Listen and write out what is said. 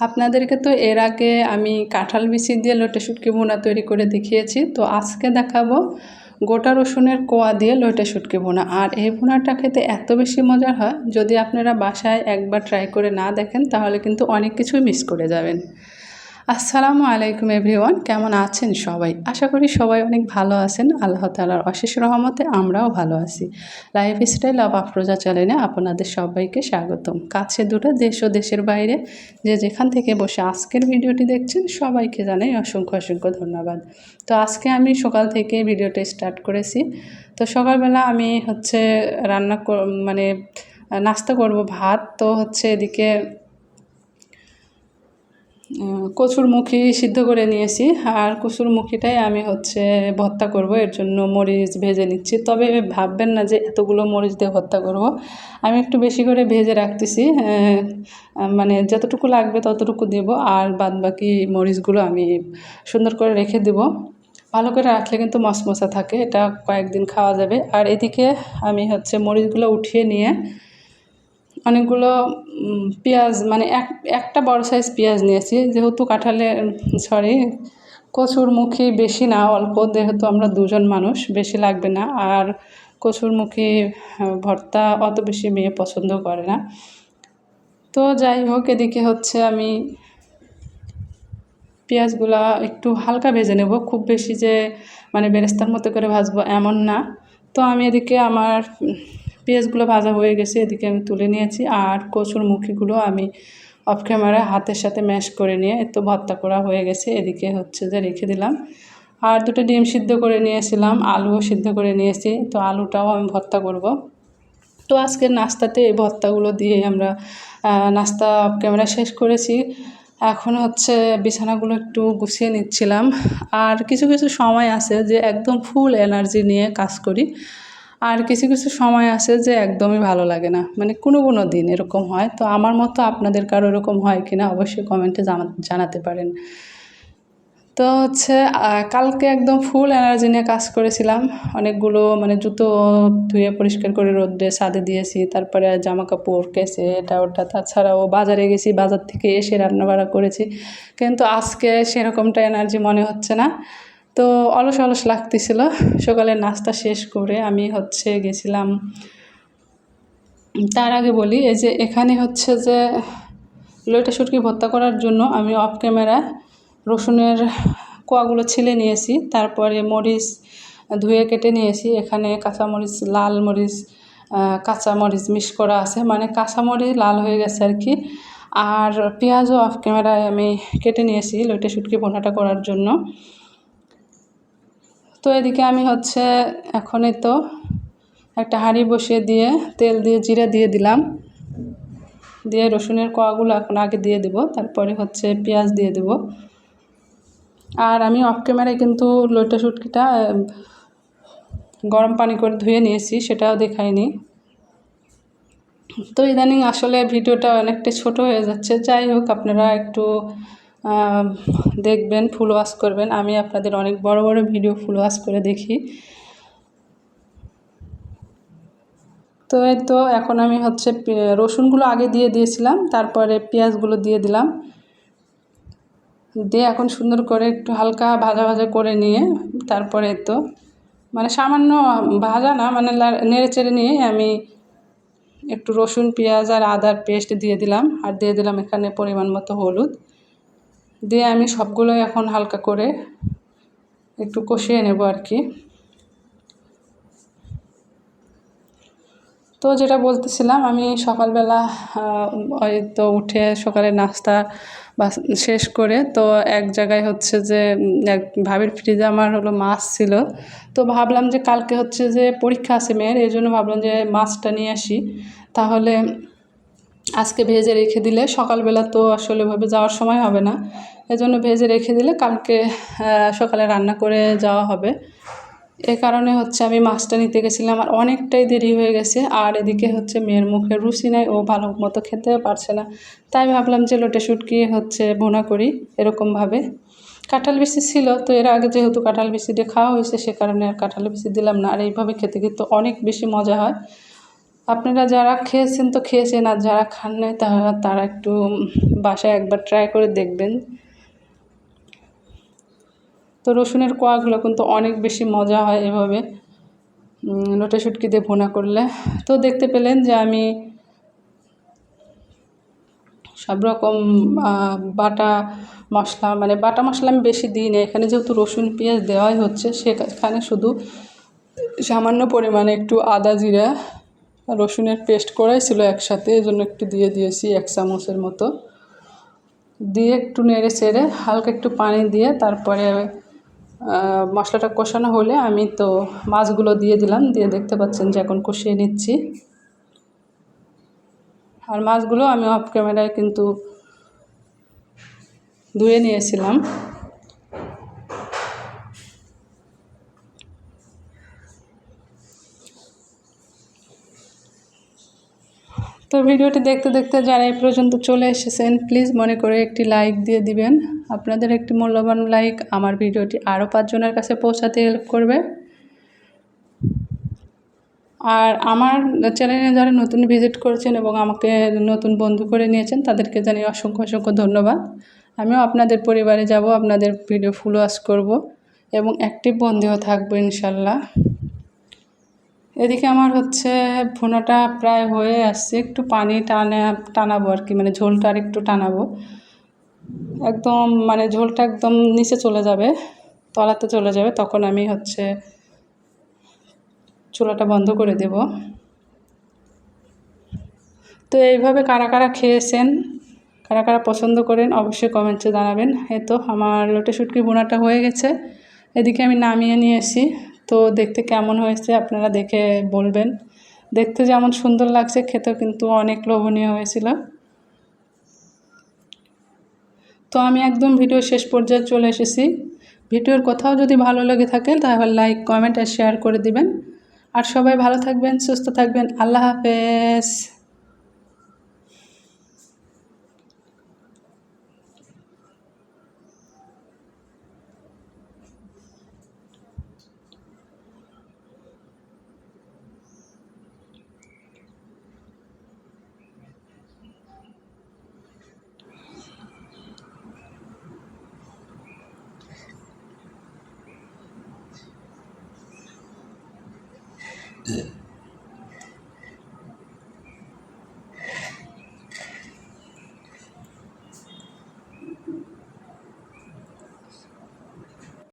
আপনাদেরকে তো এর আগে আমি কাঁঠাল বিচি দিয়ে লোটে শুটকি ভুনা তৈরি করে দেখিয়েছি। তো আজকে দেখাবো গোটা রসুনের কোয়া দিয়ে লোটে শুটকি ভুনা। আর এই বোনাটা খেতে এত বেশি মজার হয়, যদি আপনারা বাসায় একবার ট্রাই করে না দেখেন, তাহলে কিন্তু অনেক কিছুই মিস করে যাবেন। আসসালামু আলাইকুম এভরিওয়ান, কেমন আছেন সবাই? আশা করি সবাই অনেক ভালো আছেন। আল্লাহ তালার অশেষ রহমতে আমরাও ভালো আছি। লাইফ স্টাইল অফ আফরোজা চ্যানেলে আপনাদের সবাইকে স্বাগতম। কাছে দুটো দেশ ও দেশের বাইরে যে যেখান থেকে বসে আজকের ভিডিওটি দেখছেন, সবাইকে জানাই অসংখ্য অসংখ্য ধন্যবাদ। তো আজকে আমি সকাল থেকে ভিডিওটা স্টার্ট করেছি। তো সকালবেলা আমি হচ্ছে রান্না মানে নাস্তা করব, ভাত, তো হচ্ছে এদিকে কচুরমুখী সিদ্ধ করে নিয়েছি। আর কচুরমুখীটাই আমি হচ্ছে ভর্তা করব, এর জন্য মরিচ ভেজে নিচ্ছি। তবে ভাববেন না যে এতগুলো মরিচ দিয়ে ভর্তা করব। আমি একটু বেশি করে ভেজে রাখতেছি মানে যতটুকু লাগবে ততটুকু দেব। আর বাদ বাকি মরিচগুলো আমি সুন্দর করে রেখে দেব। ভালো করে রাখলে কিন্তু মশমশা থাকে, এটা কয়েকদিন খাওয়া যাবে। আর এদিকে আমি হচ্ছে মরিচগুলো উঠিয়ে নিয়ে অনেকগুলো পেঁয়াজ মানে এক, একটা বড় সাইজ পেঁয়াজ নিয়েছি। যেহেতু কাঁঠালে সরি কচুরমুখী বেশি না, অল্প, যেহেতু আমরা দুজন মানুষ, বেশি লাগবে না। আর কচুরমুখী ভর্তা অত বেশি মেয়ে পছন্দ করে না। তো যাই হোক, এদিকে হচ্ছে আমি পেঁয়াজগুলা একটু হালকা ভেজে নেব। খুব বেশি যে মানে বেরেস্তার মতো করে ভাজবো এমন না। তো আমি এদিকে আমার পেঁয়াজগুলো ভাজা হয়ে গেছে, এদিকে আমি তুলে নিয়েছি আর কচুর মুখিগুলো আমি অফ ক্যামেরা হাতের সাথে ম্যাশ করে নিয়ে এত ভর্তা করা হয়ে গেছে, এদিকে হচ্ছে যে রেখে দিলাম। আর দুটো ডিম সিদ্ধ করে নিয়েছিলাম, আলুও সিদ্ধ করে নিয়েছি, তো আলুটাও আমি ভর্তা করব। তো আজকের নাস্তাতে এই ভর্তাগুলো দিয়ে আমরা নাস্তা অফ ক্যামেরা শেষ করেছি। এখন হচ্ছে বিছানাগুলো একটু গুছিয়ে নিচ্ছিলাম। আর কিছু কিছু সময় আছে যে একদম ফুল এনার্জি নিয়ে কাজ করি। আর কিছু কিছু সময় আসে যে একদমই ভালো লাগে না। মানে কোনো কোনো দিন এরকম হয়। তো আমার মতো আপনাদের কারও এরকম হয় কি না অবশ্যই কমেন্টে জানাতে পারেন। তো হচ্ছে কালকে একদম ফুল এনার্জি নিয়ে কাজ করেছিলাম। অনেকগুলো মানে জুতো ধুয়ে পরিষ্কার করে রোদ্রে সাদে দিয়েছি। তারপরে জামা কাপড় কেসে, এটা ওটা। তাছাড়াও বাজারে গেছি, বাজার থেকে এসে রান্নাবাড়া করেছি। কিন্তু আজকে সেরকমটা এনার্জি মনে হচ্ছে না। তো অলস অলস লাগতেছিল। সকালে নাস্তা শেষ করে আমি হচ্ছে গেছিলাম, তার আগে বলি, এই যে এখানে হচ্ছে যে লইটা শুটকি ভর্তা করার জন্য আমি অফ ক্যামেরা রসুনের কোয়াগুলো ছিলে নিয়েছি, তারপরে মরিচ ধুয়ে কেটে নিয়েছি, এখানে কাঁচামরিচ, লাল মরিচ কাঁচামরিচ মিক্স করা আছে মানে কাঁচামরিচ লাল হয়ে গেছে আর কি। আর পেঁয়াজও অফ ক্যামেরায় আমি কেটে নিয়েছি লইটা শুটকি ভোনাটা করার জন্য। তো এদিকে আমি হচ্ছে এখনই তো একটা হাঁড়ি বসিয়ে দিয়ে তেল দিয়ে জিরা দিয়ে দিলাম। দিয়ে রসুনের কোয়াগুলো এখন আগে দিয়ে দেব, তারপরে হচ্ছে পেঁয়াজ দিয়ে দেব। আর আমি অফ ক্যামেরায় কিন্তু লইটা শুটকিটা গরম পানি করে ধুয়ে নিয়েছি, সেটাও দেখাইনি। তো ইদানিং আসলে ভিডিওটা অনেকটা ছোট হয়ে যাচ্ছে, যাই হোক, আপনারা একটু দেখবেন, ফুল ওয়াশ করবেন। আমি আপনাদের অনেক বড় বড় ভিডিও ফুল ওয়াশ করে দেখি। তো এই তো এখন আমি হচ্ছে রসুনগুলো আগে দিয়ে দিয়েছিলাম, তারপরে পেঁয়াজগুলো দিয়ে দিলাম। দিয়ে এখন সুন্দর করে একটু হালকা ভাজা ভাজা করে নিয়ে, তারপরে তো মানে সামান্য ভাজা না মানে নেড়ে চেড়ে নিয়ে আমি একটু রসুন, পেঁয়াজ আর আদার পেস্ট দিয়ে দিলাম। আর দিয়ে দিলাম এখানে পরিমাণ মতো হলুদ। দিয়ে আমি সবগুলো এখন হালকা করে একটু কষিয়ে নেব আর কি। তো যেটা বলতেছিলাম, আমি সকালবেলা তো উঠে সকালে নাস্তা বা শেষ করে তো এক জায়গায় হচ্ছে যে এক ভাবির ফ্রিজে আমার হলো মাছ ছিল। তো ভাবলাম যে কালকে হচ্ছে যে পরীক্ষা আছে মেয়ের, এই জন্য ভাবলাম যে মাছটা নিয়ে আসি। তাহলে আজকে ভেজে রেখে দিলে সকালবেলা তো আসলে ভাবে যাওয়ার সময় হবে না। এজন্য ভেজে রেখে দিলে কালকে সকালে রান্না করে যাওয়া হবে। এ কারণে হচ্ছে আমি মাছটা নিতে গেছিলাম আর অনেকটাই দেরি হয়ে গেছে। আর এদিকে হচ্ছে মেয়ের মুখে রুচি নাই, ও ভালো মতো খেতে পারছে না। তাই ভাবলাম যে লোটে শুটকি হচ্ছে বোনা করি এরকমভাবে। কাঁঠাল বিচি ছিল, তো এর আগে যেহেতু কাঁঠাল বিচিটা খাওয়া হয়েছে, সে কারণে আর কাঁঠাল বিচি দিলাম না। আর এইভাবে খেতে কিন্তু অনেক বেশি মজা হয়। আপনারা যারা খেয়েছেন তো খেয়েছেন, আর যারা খান নাই তারা তারা একটু বাসায় একবার ট্রাই করে দেখবেন। তো রসুনের কোয়াগুলো কিন্তু অনেক বেশি মজা হয় এভাবে লোটে শুটকি দিয়ে ভুনা করলে। তো দেখতে পেলেন যে আমি সব রকম বাটা মশলা মানে বাটা মশলা আমি বেশি দিই না। এখানে যেহেতু রসুন, পেঁয়াজ দেওয়াই হচ্ছে, সেখানে শুধু সামান্য পরিমাণে একটু আদা জিরা, রসুনের পেস্ট করাই ছিল একসাথে এই জন্য একটু দিয়ে দিয়েছি এক চামচের মতো। দিয়ে একটু নেড়ে চেড়ে হালকা একটু পানি দিয়ে তারপরে মশলাটা কষানো হলে আমি তো মাছগুলো দিয়ে দিলাম, দিয়ে দেখতে পাচ্ছেন যে এখন কষিয়ে নিচ্ছি। আর মাছগুলো আমি অফ ক্যামেরায় কিন্তু ধুয়ে নিয়েছিলাম। তো ভিডিওটি দেখতে দেখতে যারা এই পর্যন্ত চলে এসেছেন প্লিজ মনে করে একটি লাইক দিয়ে দিবেন। আপনাদের একটি মূল্যবান লাইক আমার ভিডিওটি আরও পাঁচজনের কাছে পৌঁছাতে হেল্প করবে। আর আমার চ্যানেলে যারা নতুন ভিজিট করেছেন এবং আমাকে নতুন বন্ধু করে নিয়েছেন, তাদেরকে জানিয়ে অসংখ্য অসংখ্য ধন্যবাদ। আমিও আপনাদের পরিবারে যাব, আপনাদের ভিডিও ফুল ওয়াশ করব এবং অ্যাক্টিভ বন্ধুও থাকব ইনশাল্লাহ। এদিকে আমার হচ্ছে ভুনাটা প্রায় হয়ে আসছে, একটু পানি টানে, টানাবো আর কি মানে ঝোলটা আর একটু টানাবো। একদম মানে ঝোলটা একদম নিচে চলে যাবে, তলাতে চলে যাবে, তখন আমি হচ্ছে চুলাটা বন্ধ করে দেব। তো এইভাবে কারা কারা খেয়েছেন, কারা কারা পছন্দ করেন, অবশ্যই কমেন্টে জানাবেন। এ তো আমার লোটে শুটকি বোনাটা হয়ে গেছে, এদিকে আমি নামিয়ে নিয়েছি। তো দেখতে কেমন হয়েছে আপনারা দেখে বলবেন। দেখতে যেমন সুন্দর লাগছে, খেতেও কিন্তু অনেক লোভনীয় হয়েছিল। তো আমি একদম ভিডিও শেষ পর্যায়ে চলে এসেছি। ভিডিওর কোথাও যদি ভালো লেগে থাকে তাহলে লাইক, কমেন্ট আর শেয়ার করে দিবেন। আর সবাই ভালো থাকবেন, সুস্থ থাকবেন। আল্লাহ হাফেজ। Yeah.